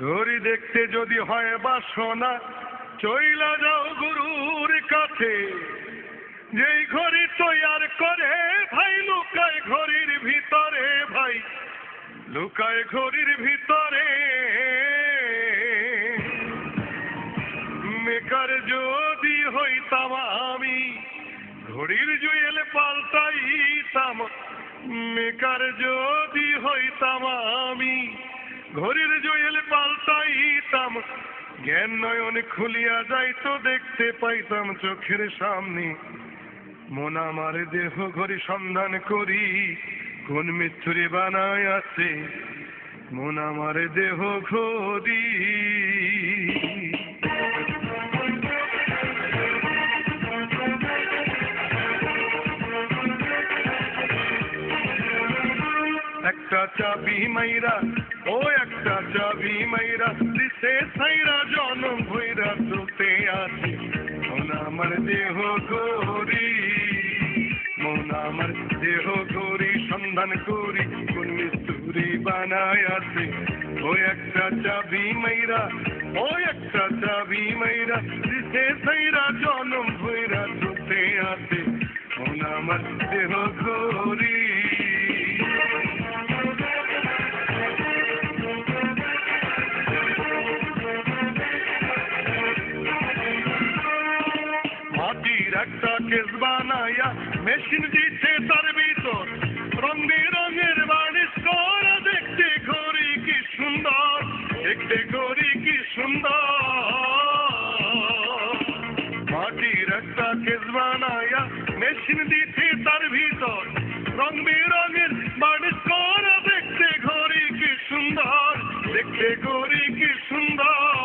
ঘড়ি দেখতে যদি হয় বাসনা, চইলা যাও গুরুর কাছে। যেই ঘড়ি তৈয়ার করে, ভাই, লুকায় ঘড়ির ভিতরে, ভাই, লুকায় ঘড়ির ভিতরে। মেকার যদি হইতাম আমি, ঘড়ির জুয়েল পাল্টাইতাম। মেকার যদি হইতাম আমি ঘড়ির জয়েল পাল্টাইতাম। জ্ঞান নয়ন খুলিয়া যাইতো, দেখতে পাইতাম চোখের সামনে। মন আমার দেহ ঘড়ি সন্ধান করি, কোন মৃত্যুরে বানায় আছে। মন আমার দেহ ঘড়ি। চাবি মাইরা ও একটা চাবি মাইরা দিছে সাইরা জনম ভৈরা আছে। মন আমার দেহ গরি মন আমার দেহ গরি সন্ধান করি, কোন মিস্তুরি ও ও দিছে সাইরা জনম ভৈরা আছে। আমার দেহ গরি একটা কেস বানাইয়া মেশিন দিচ্ছে তার ভিতর। রং বেরঙের বানিশ করা দেখতে ঘড়ি কি সুন্দর, দেখতে ঘড়ি কি সুন্দর। মাটির একটা কেস বানাইয়া মেশিন দিচ্ছে তার ভিতর। রং বেরঙের বানিশ করা দেখতে ঘড়ি কি সুন্দর, দেখতে ঘড়ি কি সুন্দর।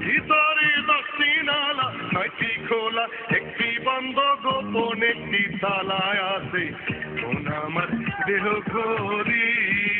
ভিতরে দশটি নালা, নয়টি খোলা, একটি বন্ধ, গোপন একটি তালায় আছে। কোন আমার দেহ ঘড়ি।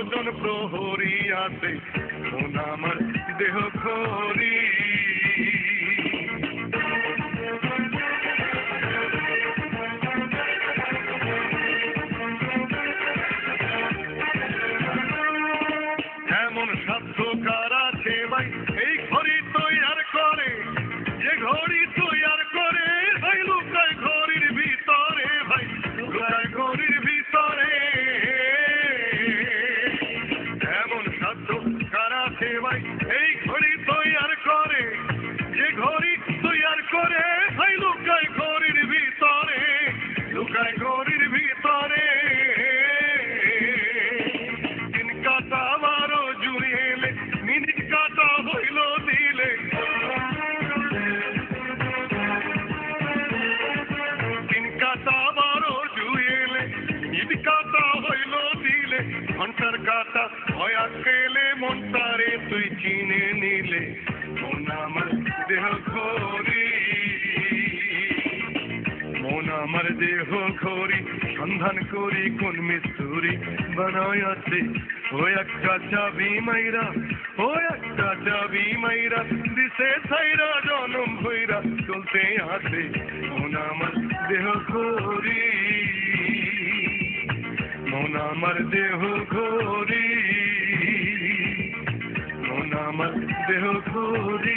ষোলো প্রহরিয়াতে মন আমার দেহ খরি তুই নিলে মন আমার দেহ ঘরি। মন আমার দেহ ঘরি, সন্ধান করি কোন মিস্তুরি। বানায় আছে, ও একটা চাবি মাইরা ও একটা চাবি মাইরা দিছে ছাইরা জনম ভৈরা চলতে আছে, মন আমার দেহ ঘরি। মন আমার দেহ ঘরি। মন আমার দেহ ঘরি